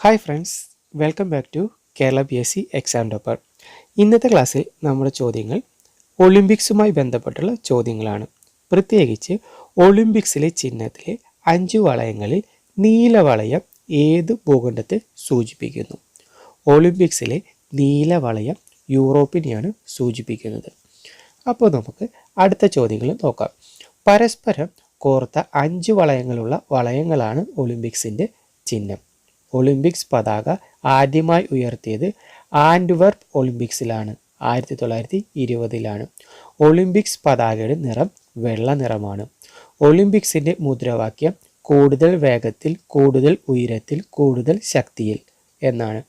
Hi friends welcome back to Kerala P S C exam topper ഇന്നത്തെ ക്ലാസ്സിൽ നമ്മുടെ ചോദ്യങ്ങൾ ഒളിമ്പിക്സുമായി ബന്ധപ്പെട്ടുള്ള ചോദ്യങ്ങളാണ്. പ്രത്യേകിച്ച് ഒളിമ്പിക്സിലെ ചിഹ്നത്തിലെ അഞ്ച് വളയങ്ങളിൽ നീലവളയം ഏത് ഭൂഖണ്ഡത്തെ സൂചിപ്പിക്കുന്നു? ഒളിമ്പിക്സിലെ നീലവളയം യൂറോപ്പിനെയാണ് സൂചിപ്പിക്കുന്നത്. അപ്പോൾ നമുക്ക് അടുത്ത ചോദ്യങ്ങൾ നോക്കാം. പരസ്പരം കോർത്ത അഞ്ച് വളയങ്ങളുള്ള വളയങ്ങളാണ് ഒളിമ്പിക്സിന്റെ ചിഹ്നം. ഒളിമ്പിക്സ് പതാക ആദ്യമായി ഉയർത്തിയത് ആൻഡ്വർപ്പ് ഒളിമ്പിക്സിലാണ് ആയിരത്തി തൊള്ളായിരത്തി ഇരുപതിലാണ് ഒളിമ്പിക്സ് പതാകയുടെ നിറം വെള്ള നിറമാണ്. ഒളിമ്പിക്സിന്റെ മുദ്രാവാക്യം കൂടുതൽ വേഗത്തിൽ കൂടുതൽ ഉയരത്തിൽ കൂടുതൽ ശക്തിയിൽ എന്നാണ്.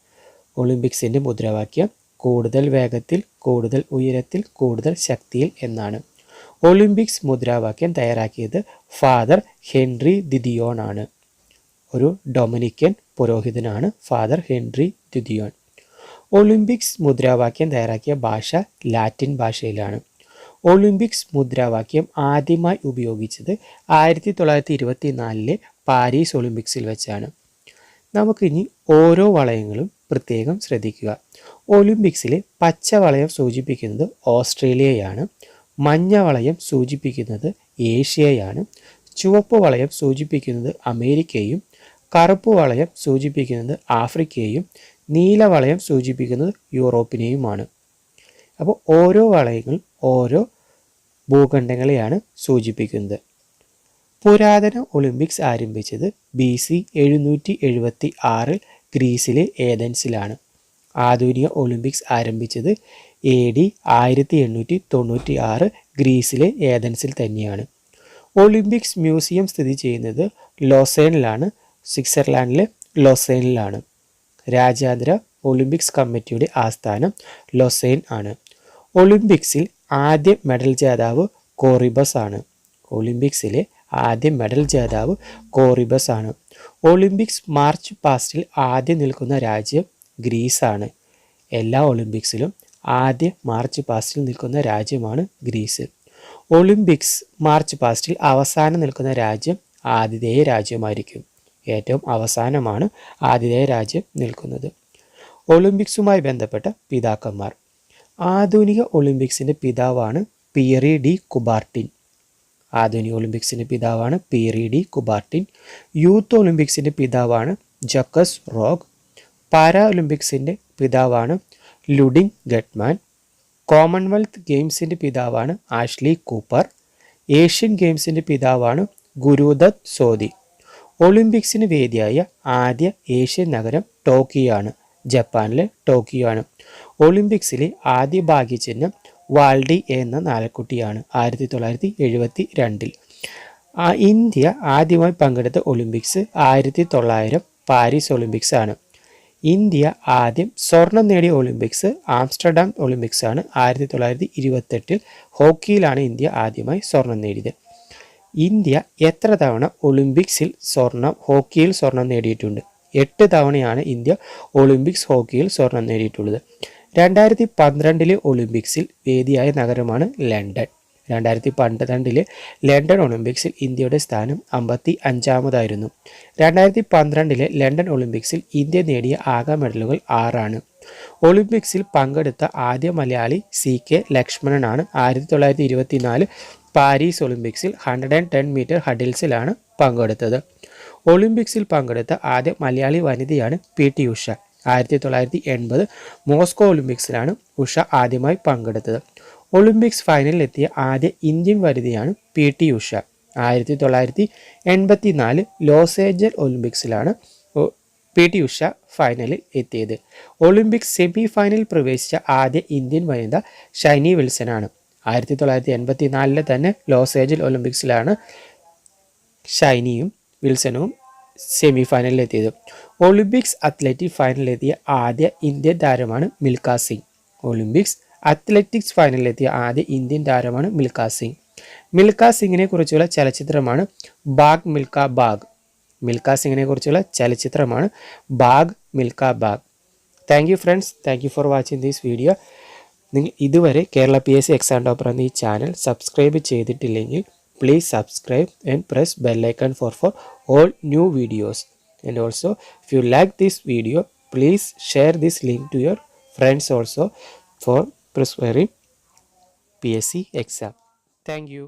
ഒളിമ്പിക്സിന്റെ മുദ്രാവാക്യം കൂടുതൽ വേഗത്തിൽ കൂടുതൽ ഉയരത്തിൽ കൂടുതൽ ശക്തിയിൽ എന്നാണ്. ഒളിമ്പിക്സ് മുദ്രാവാക്യം തയ്യാറാക്കിയത് ഫാദർ ഹെൻറി ദിദിയോൺ ആണ് ഒരു ഡൊമിനിക്കൻ പുരോഹിതനാണ് ഫാദർ ഹെൻറി ദ്വിതിയോൺ ഒളിമ്പിക്സ് മുദ്രാവാക്യം തയ്യാറാക്കിയ ഭാഷ ലാറ്റിൻ ഭാഷയിലാണ്. ഒളിമ്പിക്സ് മുദ്രാവാക്യം ആദ്യമായി ഉപയോഗിച്ചത് ആയിരത്തി തൊള്ളായിരത്തി ഇരുപത്തി നാലിലെ പാരീസ് ഒളിമ്പിക്സിൽ വെച്ചാണ്. നമുക്കിനി ഓരോ വളയങ്ങളും പ്രത്യേകം ശ്രദ്ധിക്കുക. ഒളിമ്പിക്സിലെ പച്ച വളയം സൂചിപ്പിക്കുന്നത് ഓസ്ട്രേലിയയാണ്. മഞ്ഞ വളയം സൂചിപ്പിക്കുന്നത് ഏഷ്യയാണ്. ചുവപ്പ് വളയം സൂചിപ്പിക്കുന്നത് അമേരിക്കയും കറുപ്പ് വളയം സൂചിപ്പിക്കുന്നത് ആഫ്രിക്കയും നീല വളയം സൂചിപ്പിക്കുന്നത് യൂറോപ്പിനെയുമാണ്. അപ്പോൾ ഓരോ വളയങ്ങൾ ഓരോ ഭൂഖണ്ഡങ്ങളെയാണ് സൂചിപ്പിക്കുന്നത്. പുരാതന ഒളിമ്പിക്സ് ആരംഭിച്ചത് ബി സി എഴുന്നൂറ്റി എഴുപത്തി ആറിൽ ഗ്രീസിലെ ഏതൻസിലാണ്. ആധുനിക ഒളിമ്പിക്സ് ആരംഭിച്ചത് എ ഡി ആയിരത്തി എണ്ണൂറ്റി തൊണ്ണൂറ്റി ആറ് ഗ്രീസിലെ ഏതൻസിൽ തന്നെയാണ്. ഒളിമ്പിക്സ് മ്യൂസിയം സ്ഥിതി ചെയ്യുന്നത് ലോസേനിലാണ് സ്വിറ്റ്സർലാൻഡിലെ ലോസേണിലാണ്. രാജ്യാന്തര ഒളിമ്പിക്സ് കമ്മിറ്റിയുടെ ആസ്ഥാനം ലൊസൈൻ ആണ്. ഒളിമ്പിക്സിൽ ആദ്യ മെഡൽ ജേതാവ് കോറിബസ് ആണ്. ഒളിമ്പിക്സിലെ ആദ്യ മെഡൽ ജേതാവ് കോറിബസ് ആണ്. ഒളിമ്പിക്സ് മാർച്ച് പാസ്റ്റിൽ ആദ്യം നിൽക്കുന്ന രാജ്യം ഗ്രീസ് ആണ്. എല്ലാ ഒളിമ്പിക്സിലും ആദ്യ മാർച്ച് പാസ്റ്റിൽ നിൽക്കുന്ന രാജ്യമാണ് ഗ്രീസ്. ഒളിമ്പിക്സ് മാർച്ച് പാസ്റ്റിൽ അവസാനം നിൽക്കുന്ന രാജ്യം ആതിഥേയ രാജ്യമായിരിക്കും. ഏറ്റവും അവസാനമാണ് ആതിഥേയ രാജ്യം നിൽക്കുന്നത്. ഒളിമ്പിക്സുമായി ബന്ധപ്പെട്ട പിതാക്കന്മാർ. ആധുനിക ഒളിമ്പിക്സിന്റെ പിതാവാണ് പിയറി ഡി കുബാർട്ടിൻ. ആധുനിക ഒളിമ്പിക്സിന്റെ പിതാവാണ് പിയറി ഡി കുബാർട്ടിൻ. യൂത്ത് ഒളിമ്പിക്സിന്റെ പിതാവാണ് ജക്കസ് റോഗ്. പാരാ ഒളിമ്പിക്സിന്റെ പിതാവാണ് ലുഡിങ് ഗട്ട്മാൻ കോമൺവെൽത്ത് ഗെയിംസിന്റെ പിതാവാണ് ആഷ്ലി കൂപ്പർ. ഏഷ്യൻ ഗെയിംസിന്റെ പിതാവാണ് ഗുരുദത്ത് സോദി. ഒളിമ്പിക്സിന് വേദിയായ ആദ്യ ഏഷ്യൻ നഗരം ടോക്കിയോ ആണ് ജപ്പാനിലെ ടോക്കിയോ ആണ് ഒളിമ്പിക്സിലെ ആദ്യ ഭാഗ്യചിഹ്നം വാൾഡി എന്ന നാലക്കുട്ടിയാണ് ആയിരത്തി തൊള്ളായിരത്തി എഴുപത്തി രണ്ടിൽ ഇന്ത്യ ആദ്യമായി പങ്കെടുത്ത ഒളിമ്പിക്സ് ആയിരത്തി തൊള്ളായിരം പാരീസ് ഒളിമ്പിക്സ് ആണ് ഇന്ത്യ ആദ്യം സ്വർണം നേടിയ ഒളിമ്പിക്സ് ആംസ്റ്റർഡാം ഒളിമ്പിക്സ് ആണ്. ആയിരത്തി തൊള്ളായിരത്തി ഇരുപത്തെട്ടിൽ ഹോക്കിയിലാണ് ഇന്ത്യ ആദ്യമായി സ്വർണം നേടിയത്. ഇന്ത്യ എത്ര തവണ ഒളിമ്പിക്സിൽ സ്വർണം ഹോക്കിയിൽ സ്വർണം നേടിയിട്ടുണ്ട്? എട്ട് തവണയാണ് ഇന്ത്യ ഒളിമ്പിക്സ് ഹോക്കിയിൽ സ്വർണം നേടിയിട്ടുള്ളത്. രണ്ടായിരത്തി പന്ത്രണ്ടിലെ ഒളിമ്പിക്സിൽ വേദിയായ നഗരമാണ് ലണ്ടൻ. രണ്ടായിരത്തി പന്ത്രണ്ടിലെ ലണ്ടൻ ഒളിമ്പിക്സിൽ ഇന്ത്യയുടെ സ്ഥാനം അമ്പത്തി അഞ്ചാമതായിരുന്നു. രണ്ടായിരത്തി പന്ത്രണ്ടിലെ ലണ്ടൻ ഒളിമ്പിക്സിൽ ഇന്ത്യ നേടിയ ആകെ മെഡലുകൾ ആറാണ്. ഒളിമ്പിക്സിൽ പങ്കെടുത്ത ആദ്യ മലയാളി സി കെ ലക്ഷ്മണനാണ്. ആയിരത്തി തൊള്ളായിരത്തി ഇരുപത്തിനാല് പാരീസ് ഒളിമ്പിക്സിൽ ഹൺഡ്രഡ് ആൻഡ് ടെൻ മീറ്റർ ഹഡിൽസിലാണ് പങ്കെടുത്തത്. ഒളിമ്പിക്സിൽ പങ്കെടുത്ത ആദ്യ മലയാളി വനിതയാണ് പി ടി ഉഷ. ആയിരത്തി തൊള്ളായിരത്തി എൺപത് മോസ്കോ ഒളിമ്പിക്സിലാണ് ഉഷ ആദ്യമായി പങ്കെടുത്തത്. ഒളിമ്പിക്സ് ഫൈനലിൽ എത്തിയ ആദ്യ ഇന്ത്യൻ വനിതയാണ് പി ടി ഉഷ. ആയിരത്തി തൊള്ളായിരത്തി എൺപത്തി നാല് ലോസ് ഏഞ്ചൽ ഒളിമ്പിക്സിലാണ് പി ടി ഉഷ ഫൈനലിൽ എത്തിയത്. ഒളിമ്പിക്സ് സെമി ഫൈനലിൽ പ്രവേശിച്ച ആദ്യ ഇന്ത്യൻ വനിത ഷൈനി വിൽസനാണ്. ആയിരത്തി തൊള്ളായിരത്തി എൺപത്തി നാലിലെ തന്നെ ലോസ് ഏഞ്ചൽ ഒളിമ്പിക്സിലാണ് ഷൈനിയും വിൽസനും സെമി ഫൈനലിലെത്തിയത് ഒളിമ്പിക്സ് അത്ലറ്റിക് ഫൈനലിലെത്തിയ ആദ്യ ഇന്ത്യൻ താരമാണ് മിൽഖ സിംഗ്. ഒളിമ്പിക്സ് അത്ലറ്റിക്സ് ഫൈനലിലെത്തിയ ആദ്യ ഇന്ത്യൻ താരമാണ് മിൽഖ സിംഗ്. മിൽഖ സിംഗിനെ കുറിച്ചുള്ള ചലച്ചിത്രമാണ് ബാഗ് മിൽഖ ബാഗ്. മിൽഖ സിംഗിനെ കുറിച്ചുള്ള ചലച്ചിത്രമാണ് Bhaag Milkha Bhaag. Thank you friends thank you for watching these video നിങ്ങൾ ഇതുവരെ Kerala P S C exam topper എന്ന ഈ ചാനൽ സബ്സ്ക്രൈബ് ചെയ്തിട്ടില്ലെങ്കിൽ please subscribe and press bell icon for for all new videos and also if you like this video please share this link to your friends also for preserving P S C exam thank you